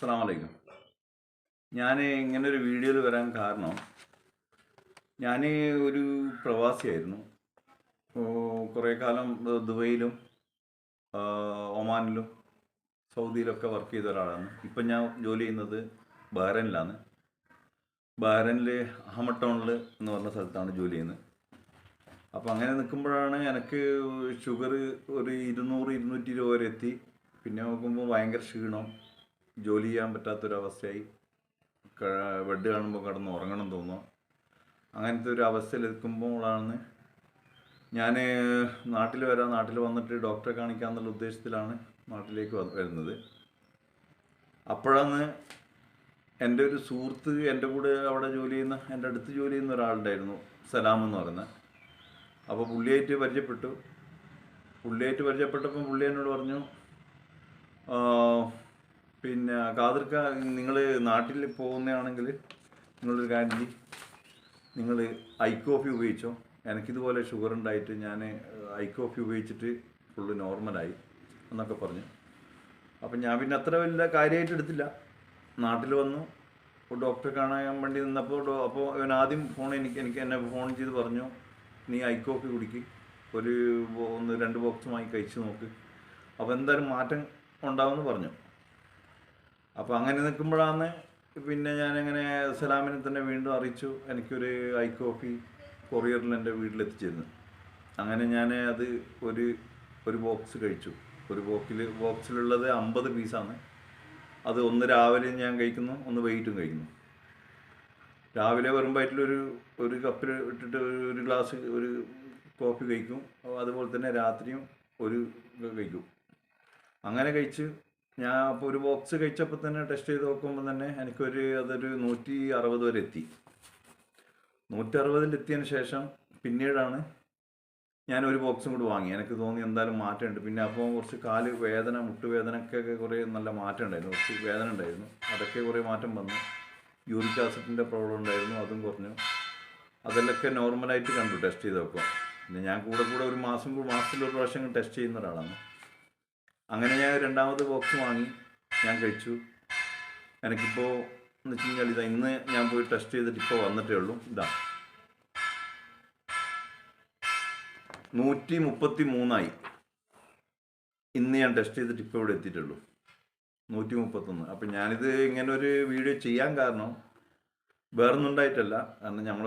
അസ്സാം വലൈക്കും ഞാൻ ഇങ്ങനെ ഒരു വീഡിയോയിൽ വരാൻ കാരണം ഞാൻ ഒരു പ്രവാസിയായിരുന്നു. കുറേ കാലം ദുബൈയിലും ഒമാനിലും സൗദിയിലൊക്കെ വർക്ക് ചെയ്ത ഒരാളാണ്. ഇപ്പം ഞാൻ ജോലി ചെയ്യുന്നത് ബഹ്റൈനിലാണ്. ബഹ്റൈനിൽ അഹമ്മദ് ടൗണിൽ എന്ന് പറഞ്ഞ സ്ഥലത്താണ് ജോലി ചെയ്യുന്നത്. അപ്പോൾ അങ്ങനെ നിൽക്കുമ്പോഴാണ് എനിക്ക് ഷുഗർ ഒരു ഇരുന്നൂറ് ഇരുന്നൂറ്റി ഇരുപത് വരെ എത്തി. പിന്നെ നോക്കുമ്പോൾ ഭയങ്കര ക്ഷീണം. ജോലി ചെയ്യാൻ പറ്റാത്തൊരവസ്ഥയായി ബെഡ് കാണുമ്പോൾ കിടന്ന് ഉറങ്ങണം തോന്നുക അങ്ങനത്തെ ഒരു അവസ്ഥയിലെത്തുമ്പോഴാണ് ഞാൻ നാട്ടിൽ വരാം നാട്ടിൽ വന്നിട്ട് ഡോക്ടറെ കാണിക്കാമെന്നുള്ള ഉദ്ദേശത്തിലാണ് നാട്ടിലേക്ക് വരുന്നത്. അപ്പോഴാണ് എന്റെ ഒരു സുഹൃത്ത് എന്റെ കൂടെ അവിടെ ജോലി ചെയ്യുന്ന എന്റെ അടുത്ത് ജോലി ചെയ്യുന്ന ഒരാളുണ്ടായിരുന്നു സലാം എന്ന് പറയുന്നത് അപ്പോൾ പുള്ളിയായിട്ട് പരിചയപ്പെട്ടു. പുള്ളിയായിട്ട് പരിചയപ്പെട്ടപ്പോൾ പുള്ളി എന്നോട് പറഞ്ഞു പിന്നെ കാതിർക്ക നിങ്ങൾ നാട്ടിൽ പോകുന്നതാണെങ്കിൽ നിങ്ങളൊരു കാര്യം ചെയ്യും. നിങ്ങൾ ഐ കോഫി ഉപയോഗിച്ചോ? എനിക്കിതുപോലെ ഷുഗർ ഉണ്ടായിട്ട് ഞാൻ ഐ കോഫി ഉപയോഗിച്ചിട്ട് ഫുള്ള് നോർമലായി എന്നൊക്കെ പറഞ്ഞു. അപ്പം ഞാൻ പിന്നെ അത്ര വലിയ കാര്യമായിട്ട് എടുത്തില്ല. നാട്ടിൽ വന്നു. ഡോക്ടറെ കാണാൻ വേണ്ടി നിന്നപ്പോൾ അപ്പോൾ ഇവൻ ആദ്യം ഫോൺ എനിക്ക് എനിക്ക് എന്നെ ഫോൺ ചെയ്ത് പറഞ്ഞു നീ ഐ കോഫി കുടിക്ക്. ഒരു ഒന്ന് രണ്ട് ബോക്സുമായി കഴിച്ച് നോക്ക്. അപ്പോൾ എന്തായാലും മാറ്റം ഉണ്ടാവുമെന്ന് പറഞ്ഞു. അപ്പോൾ അങ്ങനെ നിൽക്കുമ്പോഴാണ് പിന്നെ ഞാനങ്ങനെ സലാമിനെ തന്നെ വീണ്ടും അറിയിച്ചു. എനിക്കൊരു ഐ കോഫി കൊറിയറിൽ എന്റെ വീട്ടിലെത്തിച്ചിരുന്നു. അങ്ങനെ ഞാൻ അത് ഒരു ഒരു ബോക്സ് കഴിച്ചു. ഒരു ബോക്സിൽ ബോക്സിലുള്ളത് അമ്പത് പീസാണ്. അത് ഒന്ന് രാവിലെ ഞാൻ കഴിക്കുന്നു ഒന്ന് വൈകിട്ടും കഴിക്കുന്നു. രാവിലെ വെറും വയറ്റിലൊരു ഒരു കപ്പിൽ ഇട്ടിട്ട് ഒരു- ഒരു ഗ്ലാസ് ഒരു കോഫി കഴിക്കും. അതുപോലെ തന്നെ രാത്രിയും ഒരു കഴിക്കും. അങ്ങനെ കഴിച്ച് ഞാൻ അപ്പോൾ ഒരു ബോക്സ് കഴിച്ചപ്പോൾ തന്നെ ടെസ്റ്റ് ചെയ്ത് നോക്കുമ്പോൾ തന്നെ എനിക്കൊരു അതൊരു നൂറ്റി അറുപത് വരെ എത്തി. നൂറ്റി അറുപതിൽ എത്തിയതിന് ശേഷം പിന്നീടാണ് ഞാൻ ഒരു ബോക്സും കൂടി വാങ്ങി. എനിക്ക് തോന്നി എന്തായാലും മാറ്റമുണ്ട് പിന്നെ അപ്പോൾ കുറച്ച് കാൽ വേദന മുട്ടുവേദനക്കൊക്കെ കുറേ നല്ല മാറ്റം ഉണ്ടായിരുന്നു. കുറച്ച് വേദന ഉണ്ടായിരുന്നു. അതൊക്കെ കുറേ മാറ്റം വന്നു. യൂറിക് ആസിഡിന്റെ പ്രോബ്ലം ഉണ്ടായിരുന്നു. അതും കുറഞ്ഞു. അതെല്ലൊക്കെ നോർമലായിട്ട് കണ്ടു ടെസ്റ്റ് ചെയ്ത് നോക്കുക പിന്നെ ഞാൻ കൂടെ കൂടെ ഒരു മാസം മാസത്തിൽ ഒരു പ്രാവശ്യം ടെസ്റ്റ് ചെയ്യുന്ന ഒരാളാണ്. അങ്ങനെ ഞാൻ രണ്ടാമത് ബോക്സ് വാങ്ങി. ഞാൻ കഴിച്ചു. എനിക്കിപ്പോൾ എന്ന് വെച്ച് കഴിഞ്ഞാൽ ഇതാ ഇന്ന് ഞാൻ പോയി ടെസ്റ്റ് ചെയ്തിട്ട് ഇപ്പോൾ വന്നിട്ടേ ഉള്ളൂ. ഇതാ. നൂറ്റി മുപ്പത്തി മൂന്നായി ഇന്ന് ഞാൻ ടെസ്റ്റ് ചെയ്തിട്ട് ഇപ്പോൾ ഇവിടെ എത്തിയിട്ടുള്ളൂ. നൂറ്റി മുപ്പത്തൊന്ന് അപ്പം ഞാനിത് ഇങ്ങനെ ഒരു വീഡിയോ ചെയ്യാൻ കാരണം വേറൊന്നും ഉണ്ടായിട്ടല്ല. കാരണം നമ്മൾ